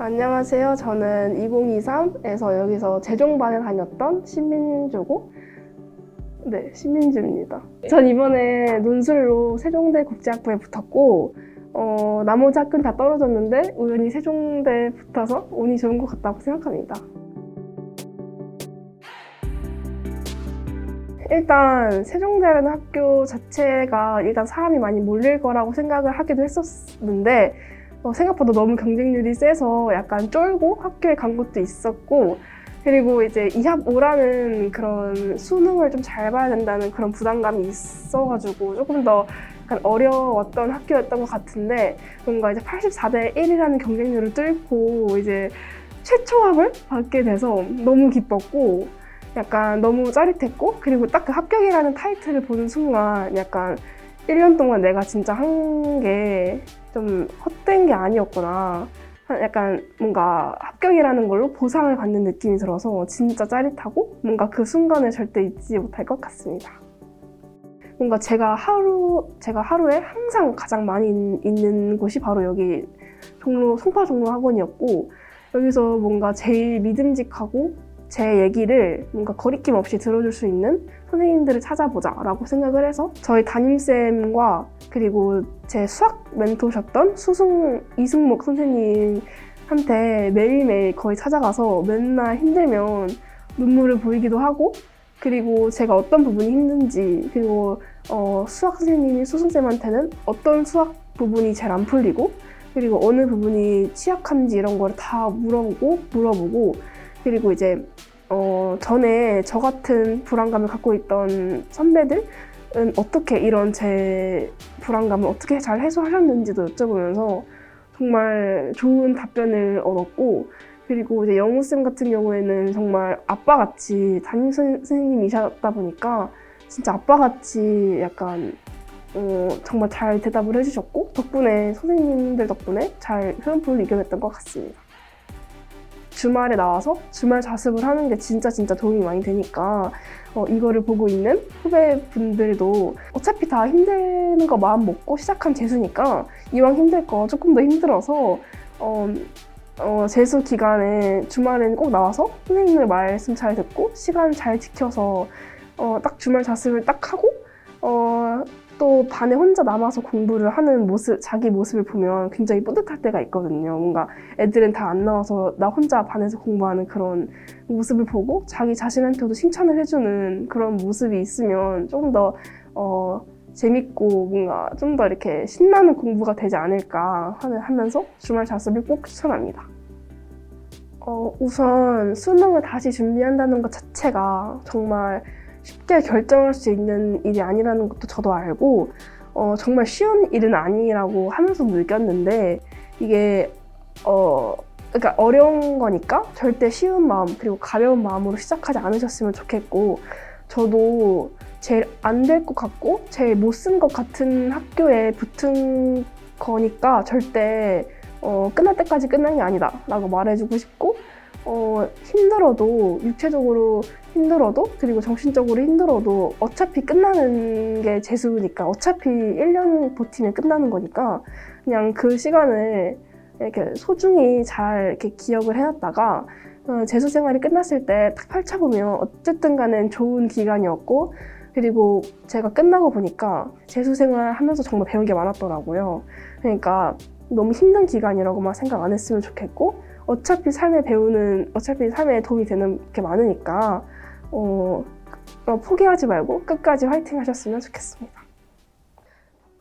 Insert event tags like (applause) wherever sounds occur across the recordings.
안녕하세요. 저는 2023에서 여기서 재종반에 다녔던 신민주고, 네, 신민주입니다. 전 이번에 논술로 세종대 국제학부에 붙었고, 어, 나머지 학교는 다 떨어졌는데, 우연히 세종대에 붙어서 운이 좋은 것 같다고 생각합니다. 일단 세종대라는 학교 자체가 일단 사람이 많이 몰릴 거라고 생각을 하기도 했었는데 어, 생각보다 너무 경쟁률이 세서 약간 쫄고 학교에 간 것도 있었고 그리고 이제 이합 5라는 그런 수능을 좀 잘 봐야 된다는 그런 부담감이 있어가지고 조금 더 약간 어려웠던 학교였던 것 같은데 뭔가 이제 84대 1이라는 경쟁률을 뚫고 이제 최초 합을 받게 돼서 너무 기뻤고 약간 너무 짜릿했고 그리고 딱 그 합격이라는 타이틀을 보는 순간 약간 1년 동안 내가 진짜 한게 좀 헛된 게 아니었구나. 약간 뭔가 합격이라는 걸로 보상을 받는 느낌이 들어서 진짜 짜릿하고 뭔가 그 순간을 절대 잊지 못할 것 같습니다. 뭔가 제가 하루 제가 하루에 항상 가장 많이 있- 있는 곳이 바로 여기 종로 송파 종로 학원이었고 여기서 뭔가 제일 믿음직하고 제 얘기를 뭔가 거리낌 없이 들어줄 수 있는 선생님들을 찾아보자 라고 생각을 해서 저희 담임쌤과 그리고 제 수학 멘토셨던 수승 이승목 선생님한테 매일매일 거의 찾아가서 맨날 힘들면 눈물을 보이기도 하고 그리고 제가 어떤 부분이 힘든지 그리고 어, 수학 선생님이 수승쌤한테는 어떤 수학 부분이 제일 안 풀리고 그리고 어느 부분이 취약한지 이런 걸 다 물어보고 물어보고 그리고 이제 어, 전에 저 같은 불안감을 갖고 있던 선배들은 어떻게 이런 제 불안감을 어떻게 잘 해소하셨는지도 여쭤보면서 정말 좋은 답변을 얻었고 그리고 이제 영우 쌤 같은 경우에는 정말 아빠 같이 담임 선- 선생님이셨다 보니까 진짜 아빠 같이 약간 어, 정말 잘 대답을 해주셨고 덕분에 선생님들 덕분에 잘 시험표를 이겨냈던 것 같습니다. 주말에 나와서 주말 자습을 하는 게 진짜 진짜 도움이 많이 되니까 어, 이거를 보고 있는 후배분들도 어차피 다 힘든 거 마음 먹고 시작한 재수니까 이왕 힘들 거 조금 더 힘들어서 어, 어, 재수 기간에 주말에는 꼭 나와서 선생님들 말씀 잘 듣고 시간 잘 지켜서 어, 딱 주말 자습을 딱 하고 어, 또 반에 혼자 남아서 공부를 하는 모습, 자기 모습을 보면 굉장히 뿌듯할 때가 있거든요. 뭔가 애들은 다 안 나와서 나 혼자 반에서 공부하는 그런 모습을 보고 자기 자신한테도 칭찬을 해주는 그런 모습이 있으면 조금 더 어, 재밌고 뭔가 좀 더 이렇게 신나는 공부가 되지 않을까 하는- 하면서 주말 자습을 꼭 추천합니다. 어, 우선 수능을 다시 준비한다는 것 자체가 정말 쉽게 결정할 수 있는 일이 아니라는 것도 저도 알고 어, 정말 쉬운 일은 아니라고 하면서 느꼈는데 이게 어, 그러니까 어려운 거니까 절대 쉬운 마음 그리고 가벼운 마음으로 시작하지 않으셨으면 좋겠고 저도 제일 안 될 것 같고 제일 못 쓴 것 같은 학교에 붙은 거니까 절대 어, 끝날 때까지 끝난 게 아니다 라고 말해주고 싶고 어, 힘들어도 육체적으로 힘들어도 그리고 정신적으로 힘들어도 어차피 끝나는 게 재수니까 어차피 1년 버티면 끝나는 거니까 그냥 그 시간을 이렇게 소중히 잘 이렇게 기억을 해놨다가 어, 재수 생활이 끝났을 때 딱 펼쳐보면 어쨌든 간엔 좋은 기간이었고 그리고 제가 끝나고 보니까 재수 생활 하면서 정말 배운 게 많았더라고요. 그러니까 너무 힘든 기간이라고만 생각 안 했으면 좋겠고 어차피 삶에 배우는 어차피 삶에 도움이 되는 게 많으니까 어, 어, 포기하지 말고 끝까지 화이팅 하셨으면 좋겠습니다.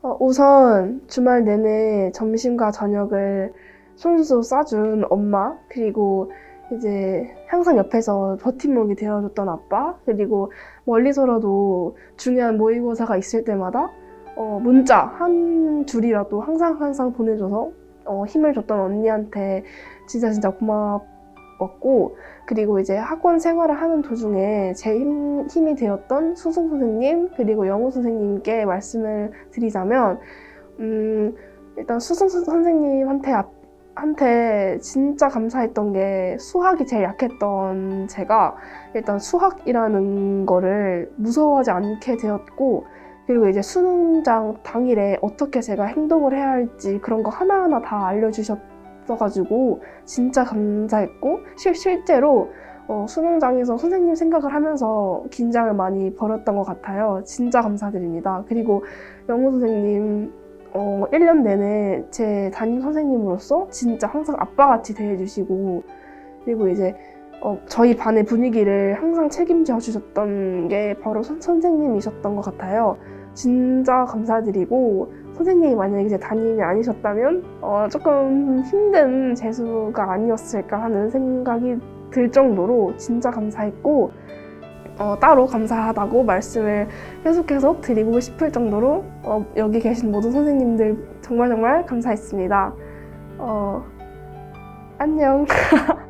어, 우선 주말 내내 점심과 저녁을 손수 싸준 엄마 그리고 이제 항상 옆에서 버팀목이 되어줬던 아빠 그리고 멀리서라도 중요한 모의고사가 있을 때마다 어, 문자 한 줄이라도 항상 항상 보내줘서 어, 힘을 줬던 언니한테 진짜 진짜 고마웠고 그리고 이제 학원 생활을 하는 도중에 제 힘, 힘이 되었던 수승 선생님 그리고 영우 선생님께 말씀을 드리자면 음, 일단 수승 선- 선생님한테 앞- 한테 진짜 감사했던 게 수학이 제일 약했던 제가 일단 수학이라는 거를 무서워하지 않게 되었고 그리고 이제 수능장 당일에 어떻게 제가 행동을 해야 할지 그런 거 하나하나 다 알려주셨 있어가지고 진짜 감사했고 실, 실제로 어, 수능장에서 선생님 생각을 하면서 긴장을 많이 벌였던 것 같아요. 진짜 감사드립니다. 그리고 영우 선생님 어, 1년 내내 제 담임 선생님으로서 진짜 항상 아빠같이 대해주시고 그리고 이제 어, 저희 반의 분위기를 항상 책임져 주셨던 게 바로 선, 선생님이셨던 것 같아요. 진짜 감사드리고 선생님이 만약에 제 담임이 아니셨다면 어, 조금 힘든 재수가 아니었을까 하는 생각이 들 정도로 진짜 감사했고 어, 따로 감사하다고 말씀을 계속해서 드리고 싶을 정도로 어, 여기 계신 모든 선생님들 정말 정말 감사했습니다. 어, 안녕. (laughs)